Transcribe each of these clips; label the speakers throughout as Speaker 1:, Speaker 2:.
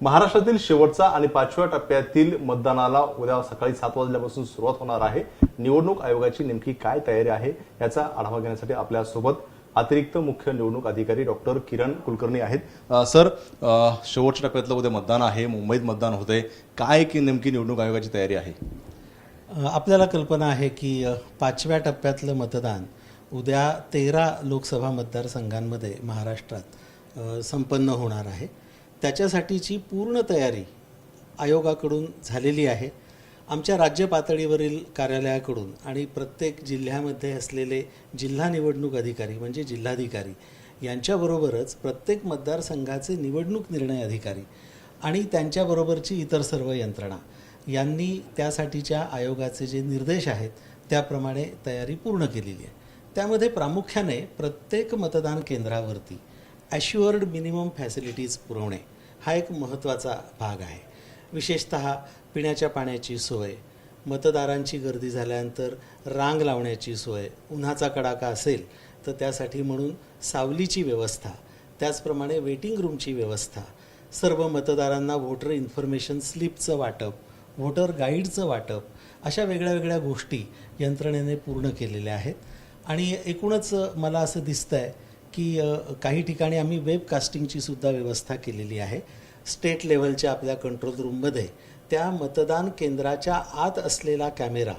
Speaker 1: महाराष्ट्रातील शेवटचा आणि पाचव्या टप्प्यातील मतदानाला उद्या सकाळी सात वाजल्यापासून सुरुवात होणार आहे. निवडणूक आयोगाची नेमकी काय तयारी आहे याचा आढावा घेण्यासाठी आपल्यासोबत अतिरिक्त मुख्य निवडणूक अधिकारी डॉक्टर किरण कुलकर्णी आहेत. सर शेवटच्या टप्प्यातलं उद्या मतदान आहे मुंबईत मतदान होतंय. काय की नेमकी निवडणूक आयोगाची तयारी आहे?
Speaker 2: आपल्याला कल्पना आहे की पाचव्या टप्प्यातलं मतदान उद्या तेरा लोकसभा मतदारसंघांमध्ये महाराष्ट्रात संपन्न होणार आहे. त्याच्यासाठीची पूर्ण तयारी आयोगाकडून झालेली आहे. आमच्या राज्य पातळीवरील कार्यालयाकडून आणि प्रत्येक जिल्ह्यामध्ये असलेले जिल्हा निवडणूक अधिकारी म्हणजे जिल्हाधिकारी यांच्याबरोबरच प्रत्येक मतदारसंघाचे निवडणूक निर्णय अधिकारी आणि त्यांच्याबरोबरची इतर सर्व यंत्रणा यांनी त्यासाठीच्या आयोगाचे जे निर्देश आहेत त्याप्रमाणे तयारी पूर्ण केलेली आहे. त्यामध्ये प्रामुख्याने प्रत्येक मतदान केंद्रावरती ॲश्युअर्ड मिनिमम फॅसिलिटीज पुरवणे हा एक महत्त्वाचा भाग आहे. विशेषत पिण्याच्या पाण्याची सोय मतदारांची गर्दी झाल्यानंतर रांग लावण्याची सोय उन्हाचा कडाका असेल तर त्यासाठी म्हणून सावलीची व्यवस्था त्याचप्रमाणे वेटिंग रूमची व्यवस्था सर्व मतदारांना व्होटर इन्फॉर्मेशन स्लिपचं वाटप व्होटर गाईडचं वाटप अशा वेगळ्या वेगळ्या गोष्टी यंत्रणेने पूर्ण केलेल्या आहेत. आणि एकूणच मला असं दिसतं आहे की काही ठिकाणी आम्ही वेबकास्टिंगची सुद्धा व्यवस्था केलेली आहे. स्टेट लेवलच्या आपल्या कंट्रोल रूममध्ये त्या मतदान केंद्राच्या आत असलेला कॅमेरा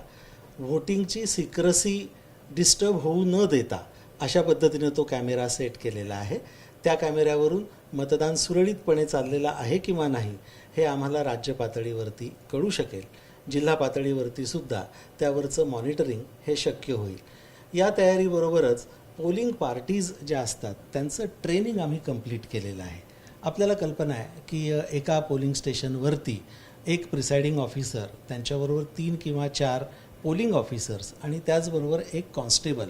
Speaker 2: व्होटिंगची सिक्रसी डिस्टर्ब होऊ न देता अशा पद्धतीनं तो कॅमेरा सेट केलेला आहे. त्या कॅमेऱ्यावरून मतदान सुरळीतपणे चाललेलं आहे किंवा नाही हे आम्हाला राज्य पातळीवरती कळू शकेल. जिल्हा पातळीवरती सुद्धा त्यावरचं मॉनिटरिंग हे शक्य होईल. या तयारीबरोबरच पोलिंग पार्टीज ज्या असतात त्यांचं ट्रेनिंग आम्ही कंप्लीट केलेलं आहे. आपल्याला कल्पना आहे की एका पोलिंग स्टेशनवरती एक प्रिसाइडिंग ऑफिसर त्यांच्याबरोबर तीन किंवा चार पोलिंग ऑफिसर्स आणि त्याचबरोबर एक कॉन्स्टेबल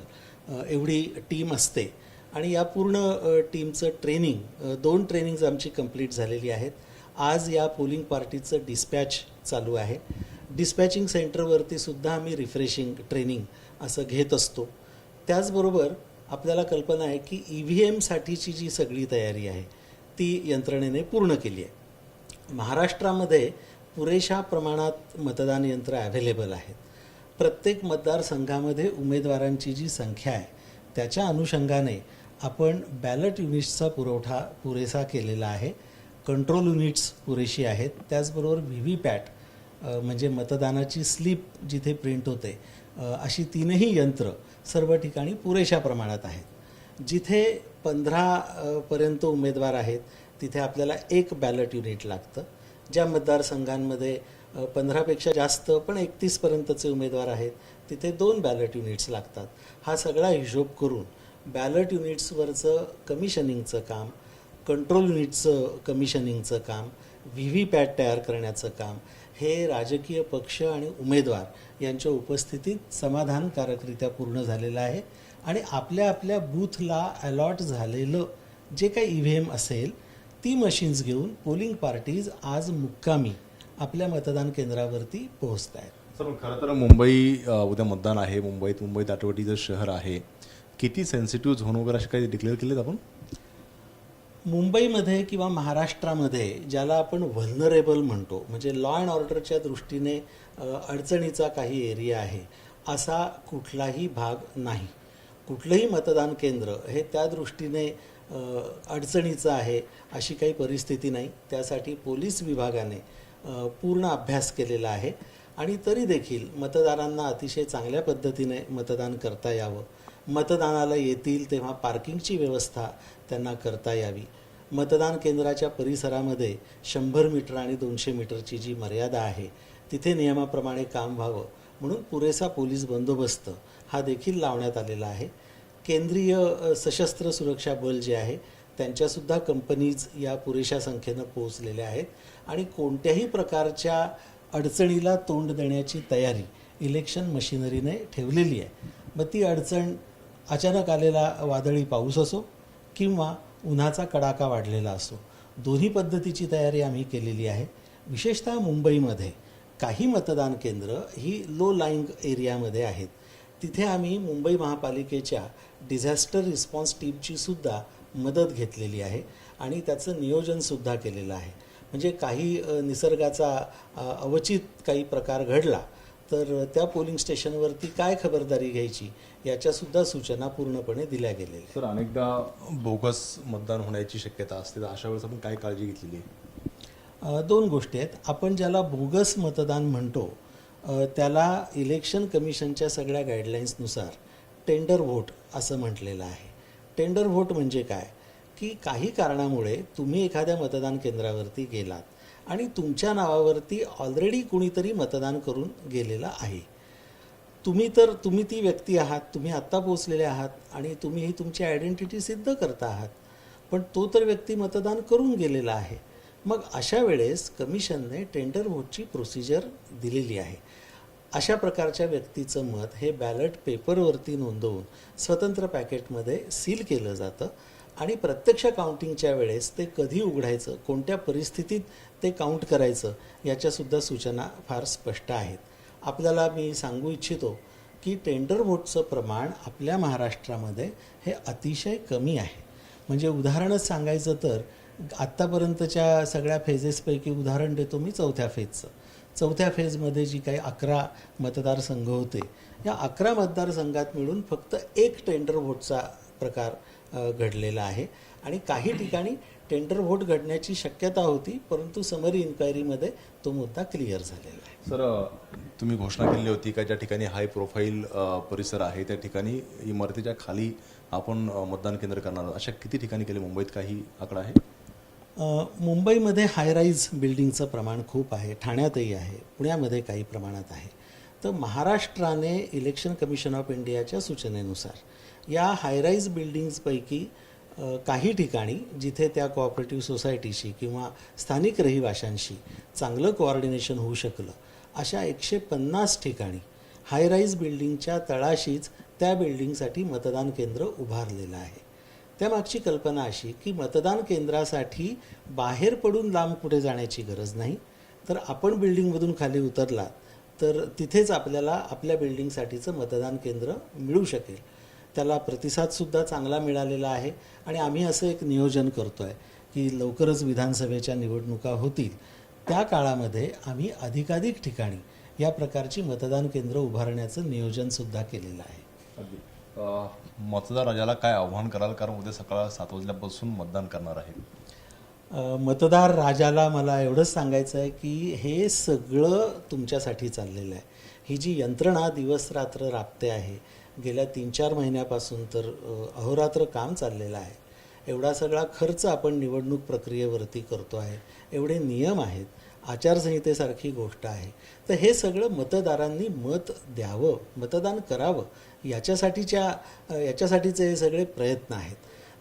Speaker 2: एवढी टीम असते. आणि या पूर्ण टीमचं ट्रेनिंग दोन ट्रेनिंग्ज आमची कंप्लीट झालेली आहेत. आज या पोलिंग पार्टीचं डिस्पॅच चालू आहे. डिस्पॅचिंग सेंटरवरती सुद्धा आम्ही रिफ्रेशिंग ट्रेनिंग असं घेत असतो. त्याचबरोबर आपल्याला कल्पना आहे की ई व्ही एमसाठीची जी सगळी तयारी आहे ती यंत्रणेने पूर्ण केली आहे. महाराष्ट्रामध्ये पुरेशा प्रमाणात मतदान यंत्र ॲव्हेलेबल आहेत. प्रत्येक मतदारसंघामध्ये उमेदवारांची जी संख्या आहे त्याच्या अनुषंगाने आपण बॅलट युनिट्सचा पुरवठा पुरेसा केलेला आहे. कंट्रोल युनिट्स पुरेशी आहेत. त्याचबरोबर व्ही व्ही पॅट म्हणजे मतदानाची स्लिप जिथे प्रिंट होते अशी तीनही यंत्र सर्व ठिकाणी पुरेशा प्रमाणात आहेत. जिथे पंधरा पर्यंत उमेदवार आहेत तिथे आपल्याला एक बॅलट युनिट लागतं. ज्या मतदारसंघांमध्ये पंधरापेक्षा जास्त पण एकतीसपर्यंतचे उमेदवार आहेत तिथे दोन बॅलट युनिट्स लागतात. हा सगळा हिशोब करून बॅलट युनिट्सवरचं कमिशनिंगचं काम कंट्रोल युनिटचं कमिशनिंगचं काम व्ही व्ही पॅट तयार करण्याचं काम हे राजकीय पक्ष आणि उमेदवार यांच्या उपस्थितीत समाधानकारकरित्या पूर्ण झालेलं आहे. आणि आपल्या आपल्या बूथला अलॉट झालेलं जे काही ई व्ही एम असेल ती मशीन्स घेऊन पोलिंग पार्टीज आज मुक्कामी आपल्या मतदान केंद्रावरती पोहोचत आहेत
Speaker 1: सर खरं तर मुंबई उद्या मतदान आहे. मुंबईत मुंबईत आठवडीचं शहर आहे. किती सेन्सिटिव्ह झोन वगैरे असे काही डिक्लेअर केलेत आपण?
Speaker 2: मुंबईमध्ये किंवा महाराष्ट्रामध्ये ज्याला आपण व्हलनरेबल म्हणतो म्हणजे लॉ अँड ऑर्डरच्या दृष्टीने अडचणीचा काही एरिया आहे असा कुठलाही भाग नाही. कुठलंही मतदान केंद्र हे त्या दृष्टीने अडचणीचं आहे अशी काही परिस्थिती नाही. त्यासाठी पोलीस विभागाने पूर्ण अभ्यास केलेला आहे आणि तरी देखील मतदारांना अतिशय चांगल्या पद्धतीने मतदान करता यावं. मतदानाला येतील तेव्हा पार्किंगची व्यवस्था त्यांना करता यावी. मतदान केंद्राच्या परिसरामध्ये शंभर मीटर आणि दोनशे मीटरची जी मर्यादा आहे तिथे नियमाप्रमाणे काम व्हावं. म्हणून पुरेसा पोलीस बंदोबस्त हा देखील लावण्यात आलेला आहे. केंद्रीय सशस्त्र सुरक्षा बल जे आहे त्यांच्यासुद्धा कंपनीज या पुरेशा संख्येनं पोहोचलेल्या आहेत आणि कोणत्याही प्रकारच्या अडचणीला तोंड देण्याची तयारी इलेक्शन मशिनरीने ठेवलेली आहे. मग ती अडचण अचानक आलेला वादळी पाऊस असो किंवा उन्हाचा कडाका वाढलेला असो दोन्ही पद्धतीची तयारी आम्ही केलेली आहे. विशेषतः मुंबईमध्ये काही मतदान केंद्र ही लो लाईंग एरियामध्ये आहेत. तिथे आम्ही मुंबई महापालिकेच्या डिझॅस्टर रिस्पॉन्स टीमची सुद्धा मदत घेतलेली आहे आणि त्याचं नियोजनसुद्धा केलेलं आहे. म्हणजे काही निसर्गाचा अवचित काही प्रकार घडला तर त्या पोलिंग स्टेशनवरती काय खबरदारी घ्यायची याच्यासुद्धा सूचना पूर्णपणे दिल्या गेलेल्या तर
Speaker 1: सर अनेकदा बोगस मतदान होण्याची शक्यता असते. तर अशा वेळेस आपण काय काळजी घेतलेली आहे?
Speaker 2: दोन गोष्टी आहेत. आपण ज्याला बोगस मतदान म्हणतो त्याला इलेक्शन कमिशनच्या सगळ्या गाईडलाईन्सनुसार टेंडर व्होट असं म्हटलेलं आहे. टेंडर व्होट म्हणजे काय? की काही कारणामुळे तुम्ही एखाद्या मतदान केंद्रावरती गेलात आणि तुमच्या नावावरती ऑलरेडी कुणीतरी मतदान करून गेलेलं आहे. तुम्ही तर तुम्ही ती व्यक्ती आहात तुम्ही आत्ता पोचलेले आहात आणि तुम्ही ही तुमची आयडेंटिटी सिद्ध करता आहात. पण तो तर व्यक्ती मतदान करून गेलेला आहे. मग अशा वेळेस कमिशनने टेंडर व्होटची प्रोसिजर दिलेली आहे. अशा प्रकारच्या व्यक्तीचं मत हे बॅलट पेपरवरती नोंदवून स्वतंत्र पॅकेटमध्ये सील केलं जातं आणि प्रत्यक्ष काउंटिंगच्या वेळेस ते कधी उघडायचं कोणत्या परिस्थितीत ते काउंट करायचं याच्यासुद्धा सूचना फार स्पष्ट आहेत. आपल्याला मी सांगू इच्छितो की टेंडर व्होटचं प्रमाण आपल्या महाराष्ट्रामध्ये हे अतिशय कमी आहे. म्हणजे उदाहरणच सांगायचं तर आत्तापर्यंतच्या सगळ्या फेजेसपैकी उदाहरण देतो मी चौथ्या फेजचं. चौथ्या फेजमध्ये जी काही अकरा मतदारसंघ होते या अकरा मतदारसंघात मिळून फक्त एक टेंडर व्होटचा प्रकार घडलेला आहे. आणि काही ठिकाणी टेंडर व्होट घडण्याची शक्यता होती परंतु समरी इन्क्वायरीमध्ये तो मुद्दा क्लिअर झालेला आहे.
Speaker 1: सर तुम्ही घोषणा केली होती का ज्या ठिकाणी हाय प्रोफाईल परिसर आहे त्या ठिकाणी इमारतीच्या खाली आपण मतदान केंद्र करणार आहोत. अशा किती ठिकाणी केले? मुंबईत काही आकडा आहे?
Speaker 2: मुंबईमध्ये हायराईज बिल्डिंगचं प्रमाण खूप आहे ठाण्यातही आहे पुण्यामध्ये काही प्रमाणात आहे. तर महाराष्ट्राने इलेक्शन कमिशन ऑफ इंडियाच्या सूचनेनुसार या हायराईज बिल्डिंग्सपैकी काही ठिकाणी जिथे त्या कोऑपरेटिव्ह सोसायटीशी किंवा स्थानिक रहिवाशांशी चांगलं कोऑर्डिनेशन होऊ शकलं अशा एकशे पन्नास ठिकाणी हायराईज बिल्डिंगच्या तळाशीच त्या बिल्डिंगसाठी मतदान केंद्र उभारलेलं आहे. त्यामागची कल्पना अशी की मतदान केंद्रासाठी बाहेर पडून लांब कुठे जाण्याची गरज नाही. तर आपण बिल्डिंगमधून खाली उतरलात तर तिथेच आपल्याला आपल्या बिल्डिंगसाठीचं मतदान केंद्र मिळू शकेल. त्याला प्रतिसादसुद्धा चांगला मिळालेला आहे आणि आम्ही असं एक नियोजन करतो आहे की लवकरच विधानसभेच्या निवडणुका होतील. त्या काळामध्ये आम्ही अधिकाधिक ठिकाणी या प्रकारची मतदान केंद्र उभारण्याचं नियोजनसुद्धा केलेलं आहे.
Speaker 1: मतदाराजाला मतदार राजाला काय आव्हान कराल? कारण उद्या सकाळ सात वाजल्यापासून मतदान करणार आहे.
Speaker 2: मतदार राजाला मला एवढंच सांगायचं आहे की हे सगळं तुमच्यासाठी चाललेलं आहे. ही जी यंत्रणा दिवस रात्र राबते आहे गेल्या तीन चार महिन्यापासून तर अहोरात्र काम चाललेलं आहे. एवढा सगळा खर्च आपण निवडणूक प्रक्रियेवरती करतो आहे. एवढे नियम आहेत आचारसंहितेसारखी गोष्ट आहे. तर हे सगळं मतदारांनी मत द्यावं मतदान करावं याच्यासाठीच्या याच्यासाठीचे हे सगळे प्रयत्न आहेत.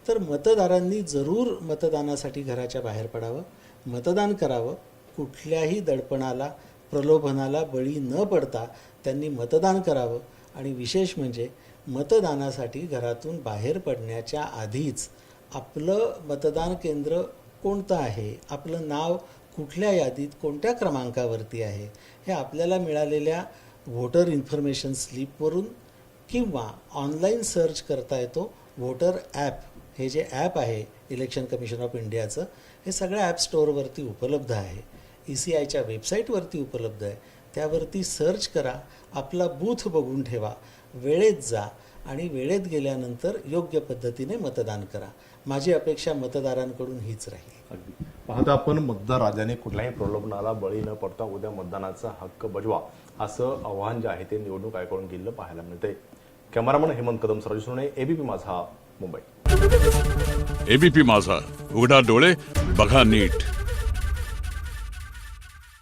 Speaker 2: तर मतदारांनी जरूर मतदानासाठी घराच्या बाहेर पडावं मतदान करावं. कुठल्याही दडपणाला प्रलोभनाला बळी न पडता त्यांनी मतदान करावं आणि विशेष म्हणजे मतदानासाठी घरातून बाहेर पडण्याच्या आधीच आपलं मतदान केंद्र कोणतं आहे? आपलं नाव कुठल्या यादीत कोणत्या क्रमांकावरती आहे? हे आपल्याला मिळालेल्या व्होटर इन्फॉर्मेशन स्लिपवरून किंवा ऑनलाईन सर्च करता येतो व्होटर ॲप. हे जे ॲप आहे इलेक्शन कमिशन ऑफ इंडियाचं हे सगळ्या ॲप स्टोअरवरती उपलब्ध आहे. ई सी आयच्या वेबसाईटवरती उपलब्ध आहे. त्यावरती सर्च करा आपला बूथ बघून ठेवा वेळेत जा आणि वेळेत गेल्यानंतर योग्य पद्धतीने मतदान करा. माझी अपेक्षा मतदारांकडून हीच राहील.
Speaker 1: अगदी. पाहता आपण मतदार राजाने कुठल्याही प्रलोभनाला बळी न पडता उद्या मतदानाचा हक्क बजवा असं आव्हान जे आहे ते निवडणूक आयोगाकडून केलेलं पाहायला मिळते कॅमेरामन हेमंत कदम सराजू सोने एबीपी माझा मुंबई.
Speaker 3: एबीपी माझा उघडा डोळे बघा नीट.